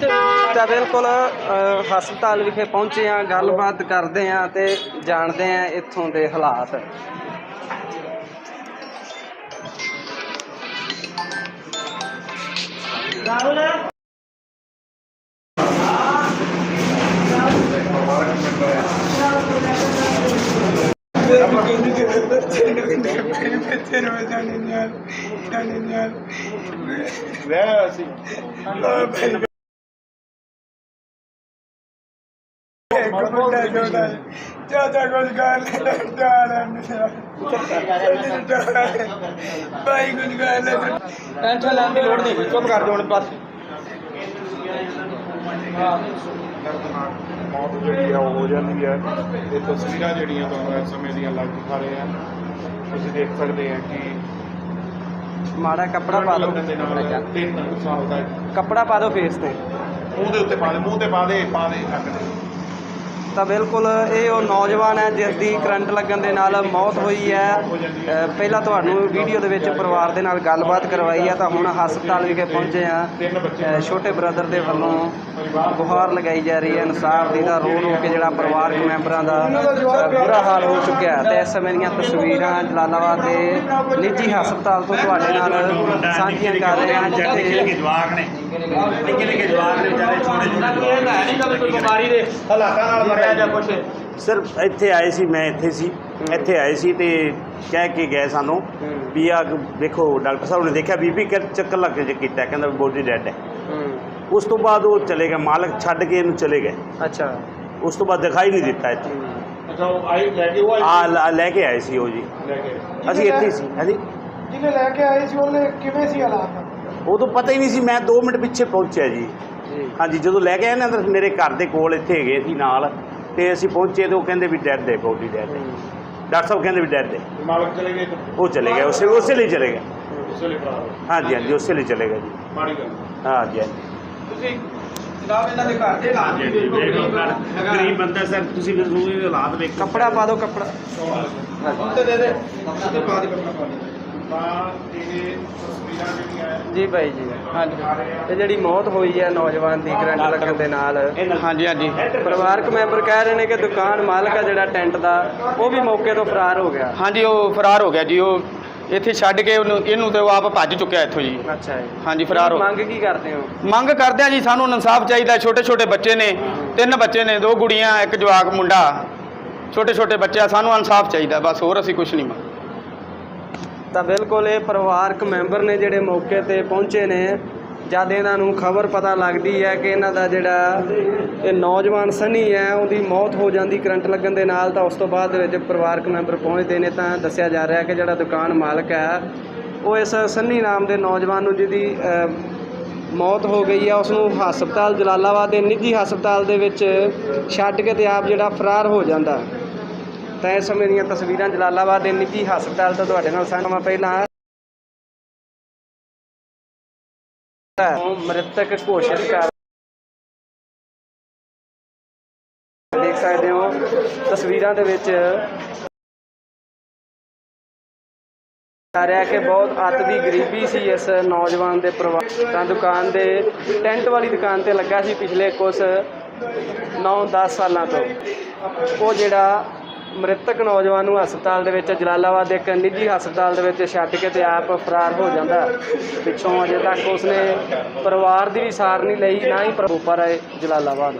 ਤਾਂ ਬਿਲਕੁਲ ਹਸਪਤਾਲ ਵਿਖੇ ਪਹੁੰਚੇ ਆ ਗੱਲਬਾਤ ਕਰਦੇ ਆ ਤੇ ਜਾਣਦੇ ਆ ਇੱਥੋਂ ਦੇ ਹਾਲਾਤ। ਚਾਚਾ ਕੁਝ ਕਰ ਲੈ ਡਾਲ ਭਾਈ ਕੁਝ ਕਰ ਲੈ ਟੈਨਸ਼ਨ ਲੈਣ ਦੀ ਲੋੜ ਨਹੀਂ ਚੁੱਪ ਕਰ ਜਾਓ ਹੁਣ ਬਸ ਮੌਤ ਜਿਹੜੀ ਆ ਉਹ ਹੋ ਜਾਂਦੀ ਹੈ ਇਹ ਤਸਵੀਰਾਂ ਜਿਹੜੀਆਂ ਤੁਹਾਨੂੰ ਇਸ ਸਮੇਂ ਦੀਆਂ ਲੱਗ ਦਿਖਾ ਰਹੇ ਆ ਤੁਸੀਂ ਦੇਖ ਸਕਦੇ ਆ ਕਿ ਮਾੜਾ ਕੱਪੜਾ ਪਾ ਤਿੰਨ ਸਾਲ ਦਾ ਕੱਪੜਾ ਪਾ ਦਿਓ ਫੇਸ ਤੇ। ਮੂੰਹ ਦੇ ਉੱਤੇ ਪਾ ਦੇ ਮੂੰਹ ਤੇ ਪਾ ਦੇ ਪਾ ਦੇ ਅੱਗ ਦੇ। ਤਾਂ ਬਿਲਕੁਲ ਇਹ ਉਹ ਨੌਜਵਾਨ ਹੈ, ਜਿਸ ਦੀ ਕਰੰਟ ਲੱਗਣ ਦੇ ਨਾਲ ਮੌਤ ਹੋਈ ਹੈ। ਪਹਿਲਾਂ ਤੁਹਾਨੂੰ ਵੀਡੀਓ ਦੇ ਵਿੱਚ ਪਰਿਵਾਰ ਦੇ ਨਾਲ ਗੱਲਬਾਤ ਕਰਵਾਈ ਹੈ ਤਾਂ ਹੁਣ ਹਸਪਤਾਲ ਵਿਖੇ ਪਹੁੰਚੇ ਆ। ਛੋਟੇ ਬ੍ਰਦਰ ਦੇ ਵੱਲੋਂ ਗੁਹਾਰ ਲਗਾਈ ਜਾ ਰਹੀ ਹੈ। ਇਨਸਾਫ ਦੀ ਦਾ ਰੋ ਰੋ ਕੇ ਜਿਹੜਾ ਪਰਿਵਾਰਕ ਮੈਂਬਰਾਂ ਦਾ ਬੁਰਾ ਹਾਲ ਹੋ ਚੁੱਕਿਆ ਹੈ। ਤੇ ਇਸ ਸਮੇਂ ਦੀਆਂ ਤਸਵੀਰਾਂ ਜਲਾਲਾਬਾਦ ਦੇ ਨਿੱਜੀ ਹਸਪਤਾਲ ਤੋਂ ਤੁਹਾਡੇ ਨਾਲ ਸਾਂਝੀਆਂ ਕਰ ਰਹੇ ਹਾਂ, ਜਿੱਥੇ ਜਵਾਕ ਨੇ ਨਿੱਕੇ ਨਿੱਕੇ ਜਵਾਕ ਨੇ ਵਿਚਾਰੇ ਛੋਟੇ ਛੋਟੇ ਇਹ ਹੈ ਨਹੀਂ ਗੱਲ ਕੋਈ ਬਿਮਾਰੀ ਦੇ ਹਾਲਾਤਾਂ ਨਾਲ ਮਰਿਆ ਜਾਂ ਕੁਛ ਸਰ ਇੱਥੇ ਆਏ ਸੀ ਮੈਂ ਇੱਥੇ ਸੀ। ਇੱਥੇ ਆਏ ਸੀ ਤੇ ਕਹਿ ਕੇ ਗਏ ਸਾਨੂੰ ਵੀ ਆ ਦੇਖੋ ਡਾਕਟਰ ਸਾਹਿਬ ਨੇ ਦੇਖਿਆ ਬੀਪੀ ਚੱਕਰ ਲੱਗ ਕੇ ਕੀਤਾ ਕਹਿੰਦਾ ਬੋਡੀ ਡੈਡ ਹੈ। ਉਸ ਤੋਂ ਬਾਅਦ ਉਹ ਚਲੇ ਗਏ ਮਾਲਕ ਛੱਡ ਕੇ ਇਹਨੂੰ ਚਲੇ ਗਏ। ਅੱਛਾ। ਉਸ ਤੋਂ ਬਾਅਦ ਦਿਖਾਈ ਨਹੀਂ ਦਿੱਤਾ ਇੱਥੇ। ਅੱਛਾ ਉਹ ਆਈ ਲੈ ਕੇ ਉਹ ਆਈ? ਆ ਲ- ਕੇ ਆਏ ਸੀ ਉਹ ਜੀ। ਲੈ ਕੇ ਅਸੀਂ ਇੱਥੇ ਹੀ ਸੀ ਹਾਂਜੀ। ਜਿਹਨੇ ਲੈ ਕੇ ਆਏ ਸੀ ਉਹਨੇ ਕਿਵੇਂ ਸੀ ਹਾਲਾਤ? ਉਦੋਂ ਪਤਾ ਹੀ ਨਹੀਂ ਸੀ ਮੈਂ 2 ਮਿੰਟ ਪਿੱਛੇ ਪਹੁੰਚਿਆ ਜੀ। ਹਾਂਜੀ ਜਦੋਂ ਲੈ ਕੇ ਆਏ ਨਾ ਅੰਦਰ ਮੇਰੇ ਘਰ ਦੇ ਕੋਲ ਇੱਥੇ ਹੈਗੇ ਸੀ ਨਾਲ। ਤੇ ਅਸੀਂ ਪਹੁੰਚੇ ਤੇ ਉਹ ਕਹਿੰਦੇ ਵੀ ਡੈਡ ਹੈ ਬੋਡੀ ਡੈਡ ਹੈ। ਡਾਕਟਰ ਸਾਹਿਬ ਕਹਿੰਦੇ ਵੀ ਡੈਡ ਹੈ ਮਾਲਕ ਚਲੇ ਗਏ ਉਹ ਚਲੇ ਗਏ ਉਸੇ ਉਸੇ ਲਈ ਚਲੇ ਗਏ। ਉਸੇ ਲਈ ਹਾਂਜੀ ਹਾਂਜੀ ਉਸੇ ਲਈ ਚਲੇ ਗਏ ਜੀ। ਮਾੜੀ ਗੱਲ। ਹਾਂਜੀ ਹਾਂਜੀ। ਤੁਸੀਂ ਜਨਾਬ ਇਹਨਾਂ ਦੇ ਘਰ ਦੇ ਹਾਲਾਤ ਵੀ ਦੇਖੋ ਗਰੀਬ ਬੰਦਾ ਸਰ ਤੁਸੀਂ ਮੈਨੂੰ ਇਹ ਹਾਲਾਤ ਵੇਖ ਕੱਪੜਾ ਪਾ ਦਿਓ ਕੱਪੜਾ। ਉੱਤੇ ਦੇ ਦੇ। ਉੱਤੇ ਪਾ ਦੇ ਕੱਪੜਾ ਪਾ ਦੇ ਤਾਂ ਇਹ ਤਸਵੀਰਾਂ ਜੀ ਭਾਈ ਜੀ। ਹਾਂਜੀ। ਇਹ ਜਿਹੜੀ ਮੌਤ ਹੋਈ ਹੈ ਨੌਜਵਾਨ ਦੀ ਕਰੰਟ ਲੱਗਣ ਦੇ ਨਾਲ। ਹਾਂਜੀ ਹਾਂਜੀ। ਪਰਿਵਾਰਕ ਮੈਂਬਰ ਕਹਿ ਰਹੇ ਨੇ ਕਿ ਦੁਕਾਨ ਮਾਲਕ ਹੈ ਜਿਹੜਾ ਟੈਂਟ ਦਾ ਉਹ ਵੀ ਮੌਕੇ ਤੋਂ ਫਰਾਰ ਹੋ ਗਿਆ। ਹਾਂਜੀ ਉਹ ਫਰਾਰ ਹੋ ਗਿਆ ਜੀ। ਉਹ ਇੱਥੇ ਛੱਡ ਕੇ ਉਹਨੂੰ ਇਹਨੂੰ ਤੇ ਉਹ ਆਪ ਭੱਜ ਚੁੱਕਿਆ ਇੱਥੋਂ ਜੀ। ਅੱਛਾ ਜੀ। ਹਾਂਜੀ ਫਰਾਰ ਹੋ ਮੰਗ ਕੀ ਕਰਦੇ ਹੋ? ਮੰਗ ਕਰਦੇ ਆ ਜੀ ਸਾਨੂੰ ਇਨਸਾਫ ਚਾਹੀਦਾ। ਛੋਟੇ ਛੋਟੇ ਬੱਚੇ ਨੇ ਤਿੰਨ ਬੱਚੇ ਨੇ ਦੋ ਗੁੜੀਆਂ ਇੱਕ ਜਵਾਕ ਮੁੰਡਾ। ਛੋਟੇ ਛੋਟੇ ਬੱਚੇ ਆ ਸਾਨੂੰ ਇਨਸਾਫ ਚਾਹੀਦਾ। ਬਸ ਹੋਰ ਅਸੀਂ ਕੁਝ ਨਹੀਂ ਮੰਗ ਤਾਂ ਬਿਲਕੁਲ ਇਹ ਪਰਿਵਾਰਕ ਮੈਂਬਰ ਨੇ ਜਿਹੜੇ ਮੌਕੇ ਤੇ ਪਹੁੰਚੇ ਨੇ। ਜਦ ਇਹਨਾਂ ਨੂੰ ਖਬਰ ਪਤਾ ਲੱਗਦੀ ਹੈ ਕਿ ਇਹਨਾਂ ਦਾ ਜਿਹੜਾ ਇਹ ਨੌਜਵਾਨ ਸਨੀ ਹੈ, ਉਹਦੀ ਮੌਤ ਹੋ ਜਾਂਦੀ ਕਰੰਟ ਲੱਗਣ ਦੇ ਨਾਲ, ਤਾਂ ਉਸ ਤੋਂ ਬਾਅਦ ਦੇ ਵਿੱਚ ਪਰਿਵਾਰਕ ਮੈਂਬਰ ਪਹੁੰਚਦੇ ਨੇ, ਤਾਂ ਦੱਸਿਆ ਜਾ ਰਿਹਾ ਕਿ ਜਿਹੜਾ ਦੁਕਾਨ ਮਾਲਕ ਹੈ, ਉਹ ਇਸ ਸਨੀ ਨਾਮ ਦੇ ਨੌਜਵਾਨ ਨੂੰ ਜਿਹਦੀ ਮੌਤ ਹੋ ਗਈ ਹੈ ਉਸ ਨੂੰ ਹਸਪਤਾਲ ਜਲਾਲਾਬਾਦ ਦੇ ਨਿੱਜੀ ਹਸਪਤਾਲ ਦੇ ਵਿੱਚ ਛੱਡ ਕੇ ਤੇ ਆਪ ਜਿਹੜਾ ਫਰਾਰ ਹੋ ਜਾਂਦਾ। ਤਾਂ ਇਸ ਸਮੇਂ ਦੀਆਂ ਤਸਵੀਰਾਂ ਜਲਾਲਾਬਾਦ ਦੇ ਨਿੱਜੀ ਹਸਪਤਾਲ ਤੋਂ ਤੁਹਾਡੇ ਨਾਲ ਸਾਂਝਾ ਪਹਿਲਾਂ ਮ੍ਰਿਤਕ ਘੋਸ਼ਿਤ ਕਰ ਦੇਖ ਸਕਦੇ ਹੋ। ਤਸਵੀਰਾਂ ਦੇ ਵਿੱਚ ਆ ਰਿਹਾ ਕਿ ਬਹੁਤ ਅੱਤ ਦੀ ਗਰੀਬੀ ਸੀ ਇਸ ਨੌਜਵਾਨ ਦੇ ਪਰਿਵਾਰ ਤਾਂ ਦੁਕਾਨ ਦੇ ਟੈਂਟ ਵਾਲੀ ਦੁਕਾਨ ਤੇ ਲੱਗਾ ਸੀ ਪਿਛਲੇ ਕੁਝ 9-10 ਸਾਲਾਂ ਤੋਂ। ਉਹ ਜਿਹੜਾ ਮ੍ਰਿਤਕ ਨੌਜਵਾਨ ਨੂੰ ਹਸਪਤਾਲ ਦੇ ਵਿੱਚ ਜਲਾਲਾਬਾਦ ਦੇ ਇੱਕ ਨਿੱਜੀ ਹਸਪਤਾਲ ਦੇ ਵਿੱਚ ਛੱਡ ਕੇ ਤੇ ਆਪ ਫਰਾਰ ਹੋ ਜਾਂਦਾ ਪਿੱਛੋਂ ਅਜੇ ਤੱਕ ਉਸਨੇ ਪਰਿਵਾਰ ਦੀ ਵੀ ਸਾਰ ਨਹੀਂ ਲਈ, ਨਾ ਹੀ ਪ੍ਰਭੂ ਪਰ ਆਏ ਜਲਾਲਾਬਾਦ।